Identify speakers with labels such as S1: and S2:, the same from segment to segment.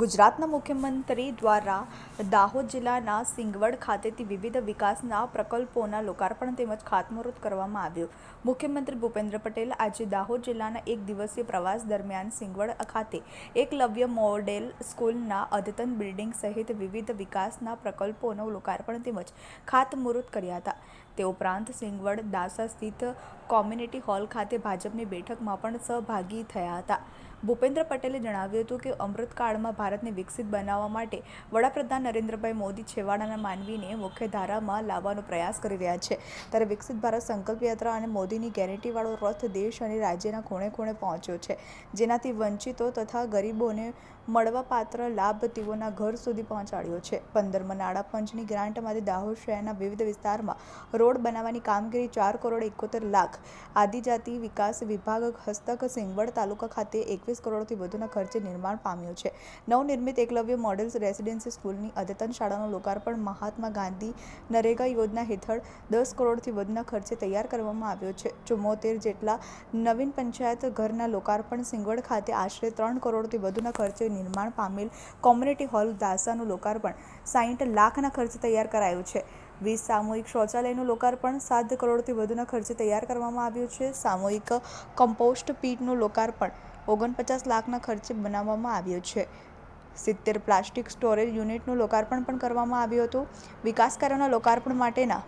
S1: ગુજરાતના મુખ્યમંત્રી દ્વારા દાહોદ જિલ્લાના સિંગવડ ખાતેથી વિવિધ વિકાસના પ્રકલ્પોના લોકાર્પણ તેમજ ખાતમુહૂર્ત કરવામાં આવ્યું. મુખ્યમંત્રી ભૂપેન્દ્ર પટેલ આજે દાહોદ જિલ્લાના એક દિવસીય પ્રવાસ દરમિયાન સિંગવડ ખાતે એકલવ્ય મોડેલ સ્કૂલના અદ્યતન બિલ્ડિંગ સહિત વિવિધ વિકાસના પ્રકલ્પોનું લોકાર્પણ તેમજ ખાતમુહૂર્ત કર્યા હતા. તે ઉપરાંત સિંગવડ દાસા સ્થિત કોમ્યુનિટી હોલ ખાતે ભાજપની બેઠકમાં પણ સહભાગી થયા હતા. ભૂપેન્દ્ર પટેલે જણાવ્યું હતું કે અમૃતકાળમાં ભારતને વિકસિત બનાવવા માટે વડાપ્રધાન નરેન્દ્રભાઈ મોદી છેવાડાના માનવીને મુખ્ય ધારામાં લાવવાનો પ્રયાસ કરી રહ્યા છે. ત્યારે વિકસિત ભારત સંકલ્પ યાત્રા અને મોદીની ગેરંટીવાળો રથ દેશ અને રાજ્યના ખૂણે ખૂણે પહોંચ્યો છે. જેનાથી વંચિતો તથા ગરીબોને મળવાપાત્ર લાભ તેઓના ઘર સુધી પહોંચાડ્યો છે. પંદરમાં નાણાં પંચની ગ્રાન્ટમાંથી દાહોદ શહેરના વિવિધ વિસ્તારમાં રોડ બનાવવાની કામગીરી ચાર કરોડ એકોતેર લાખ. આદિજાતિ વિકાસ વિભાગ હસ્તક સિંગવડ તાલુકા ખાતે એકવીસ કરોડથી વધુના ખર્ચે નિર્માણ પામ્યું છે. નવનિર્મિત એકલવ્ય મોડેલ્સ રેસિડેન્સી સ્કૂલની અદ્યતન શાળાનું લોકાર્પણ મહાત્મા ગાંધી નરેગા યોજના હેઠળ દસ કરોડથી વધુના ખર્ચે તૈયાર કરવામાં આવ્યો છે. ચુમ્મોતેર જેટલા નવીન પંચાયત ઘરના લોકાર્પણ સિંગવડ ખાતે આશરે ત્રણ કરોડથી વધુના ખર્ચે નિર્માણ પામેલ કોમ્યુનિટી હોલ દાસાનું લોકાર્પણ. સાહીઠ લાખના ખર્ચે તૈયાર કરાયું છે. વીસ સામૂહિક શૌચાલયનું લોકાર્પણ સાત કરોડથી વધુના ખર્ચે તૈયાર કરવામાં આવ્યું છે. સામૂહિક કમ્પોસ્ટ પીટનું લોકાર્પણ ઓગણપચાસ લાખના ખર્ચે બનાવવામાં આવ્યું છે. સિત્તેર પ્લાસ્ટિક સ્ટોરેજ યુનિટનું લોકાર્પણ પણ કરવામાં આવ્યું હતું. વિકાસ કાર્યોના લોકાર્પણ માટેના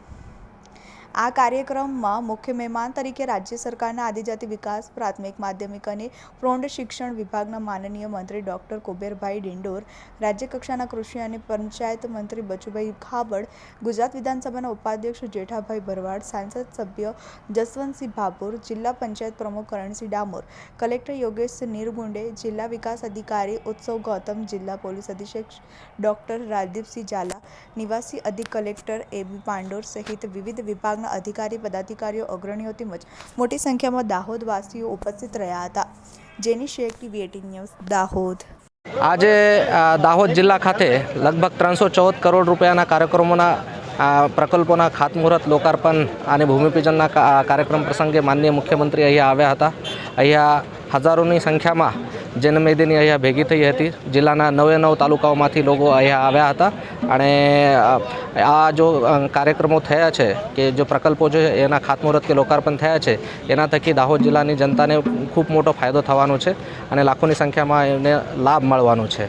S1: આ કાર્યક્રમમાં મુખ્ય મહેમાન તરીકે રાજ્ય સરકારના આદિજાતિ વિકાસ, પ્રાથમિક માધ્યમિક અને પ્રૌઢ શિક્ષણ વિભાગના માનનીય મંત્રી ડૉક્ટર કુબેરભાઈ ડિંડોર રાજ્યકક્ષાના કૃષિ અને પંચાયત મંત્રી બચુભાઈ ખાબડ, ગુજરાત વિધાનસભાના ઉપાધ્યક્ષ જેઠાભાઈ ભરવાડ, સાંસદ સભ્ય જસવંતસિંહ ભાભોર જિલ્લા પંચાયત પ્રમુખ કરણસિંહ ડામોર, કલેક્ટર યોગેશ નિરગુંડે, જિલ્લા વિકાસ અધિકારી ઉત્સવ ગૌતમ, જિલ્લા પોલીસ અધિક્ષક ડૉક્ટર રાજદીપસિંહ ઝાલા, નિવાસી અધિક કલેક્ટર એબી પાંડોર સહિત વિવિધ વિભાગના અધિકારી, પદાધિકારીઓ, અગ્રણીઓ તેમજ મોટી સંખ્યામાં દાહોદવાસીઓ ઉપસ્થિત રહ્યા હતા. જેની શેખ ટીવી ન્યૂઝ દાહોદ.
S2: આજે દાહોદ જિલ્લા ખાતે લગભગ ત્રણસો ચૌદ કરોડ રૂપિયાના કાર્યક્રમોના પ્રકલ્પોના ખાતમુહૂર્ત, લોકાર્પણ અને ભૂમિપૂજનના કાર્યક્રમ પ્રસંગે માનનીય મુખ્યમંત્રી અહીંયા આવ્યા હતા. અહીંયા હજારોની સંખ્યામાં જનમેદની અહીંયા ભેગી થઈ હતી. જિલ્લાના નવે નવ તાલુકાઓમાંથી લોકો અહીંયા આવ્યા હતા. અને આ જો કાર્યક્રમો થયા છે કે જો પ્રકલ્પો છે એના ખાતમુહૂર્ત કે લોકાર્પણ થયા છે, એના થકી દાહોદ જિલ્લાની જનતાને ખૂબ મોટો ફાયદો થવાનો છે અને લાખોની સંખ્યામાં એને લાભ મળવાનો છે.